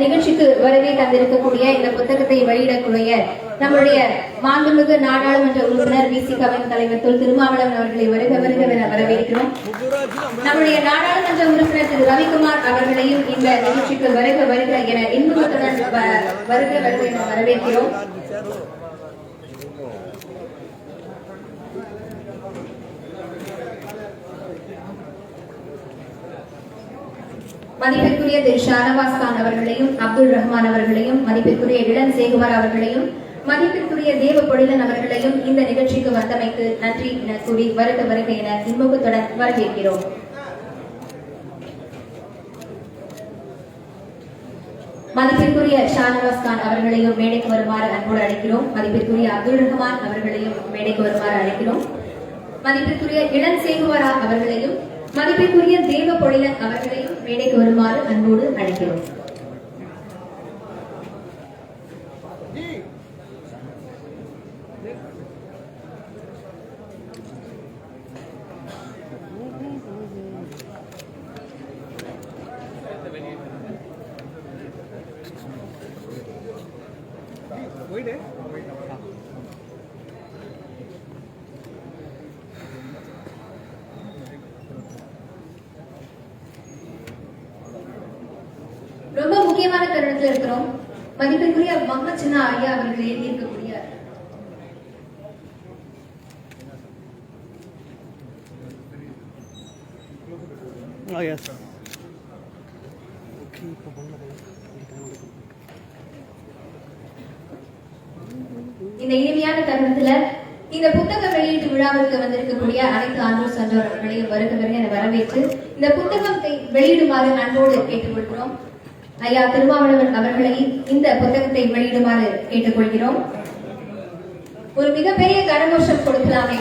நிகழ்ச்சிக்கு வருகை தந்திருக்கக்கூடிய இந்த புத்தகத்தை வெளியிடக்கூடிய நம்முடைய மாண்புமிகு நாடாளுமன்ற உறுப்பினர் விசிகாவின் தலைவர் தொல் திருமாவளவன் அவர்களை வருக வருக என வரவேற்கிறோம். நம்முடைய நாடாளுமன்ற உறுப்பினர் திரு ரவிக்குமார் அவர்களையும் இந்த நிகழ்ச்சிக்கு வருக வருக என இன்பத்துடன் வருக வருக என வரவேற்கிறோம். மதிப்பிற்குரிய திரு ஷானவாஸ் கான் அவர்களையும் அப்துல் ரஹ்மான் அவர்களையும் மதிப்பிற்குரிய இளன் சேகுமார் அவர்களையும் மதிப்பிற்குரிய தேவ பொழிலன் அவர்களையும் இந்த நிகழ்ச்சிக்கு வந்தமைக்கு நன்றி என கூறி வருக வருக என இன்முகத்துடன் வரவேற்கிறோம். மதிப்பிற்குரிய ஷானவாஸ் கான் அவர்களையும் மேடைக்கு வருமாறு அன்போடு அழைக்கிறோம். மதிப்பிற்குரிய அப்துல் ரஹ்மான் அவர்களையும் மேடைக்கு வருமாறு அழைக்கிறோம். மதிப்பிற்குரிய இளன் சேகுவரா அவர்களையும் மதிப்பிற்குரிய தேவ பொழிலன் அவர்களையும் மேடைக்கு வருமாறு அன்போடு அழைக்கிறோம். போயிடு தருணத்துல இருக்கிறோம். மதிப்பிற்குரிய மம்ம சின்ன ஐயா அவர்கள் எழுதியிருக்கக்கூடிய. இந்த இனிமையான தருணத்துல இந்த புத்தக வெளியீட்டு விழாவிற்கு வந்திருக்கக்கூடிய அனைத்து ஆண்டோர் சான்றோர் அவர்களையும் வருக வருக என வரவேற்று இந்த புத்தகத்தை வெளியிடுமாறு அன்போடு கேட்டுக்கொள்கிறோம். ஐயா திருமாவளவன் அவர்களை இந்த புத்தகத்தை வெளியிடுமாறு கேட்டுக்கொள்கிறோம். ஒரு மிகப்பெரிய கரகோஷம் கொடுக்கலாமே.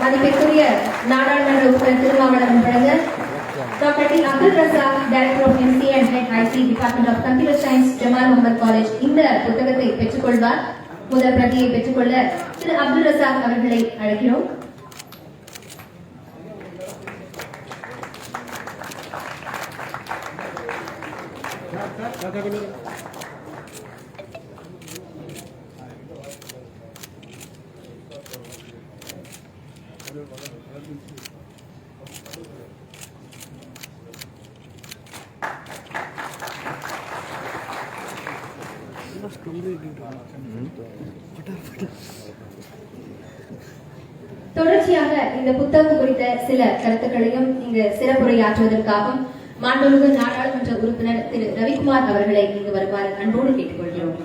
மதிப்பிற்குரிய நாடாளுமன்ற உறுப்பினர் திருமாவளவன் வழங்க doctor D. Abdul Razak director of MC and head IC department of computer science Jamal Mohamed college இந்த புத்தகத்தை பெற்றுக்கொள்வார். முதல் பிரதியை பெற்றுக்கொள்ள திரு. அப்துல் ரசாக் அவர்களை அழைக்கிறோம். தொடர்ச்சியாக இந்த புத்தகம் குறித்த சில கருத்துக்களையும் இங்கு சிறப்புரையாற்றுவதற்காகவும் மாண்புமிகு நாடாளுமன்ற உறுப்பினர் திரு ரவிக்குமார் அவர்களை இங்கு வருமாறு அன்போடு கேட்டுக்கொள்கிறோம்.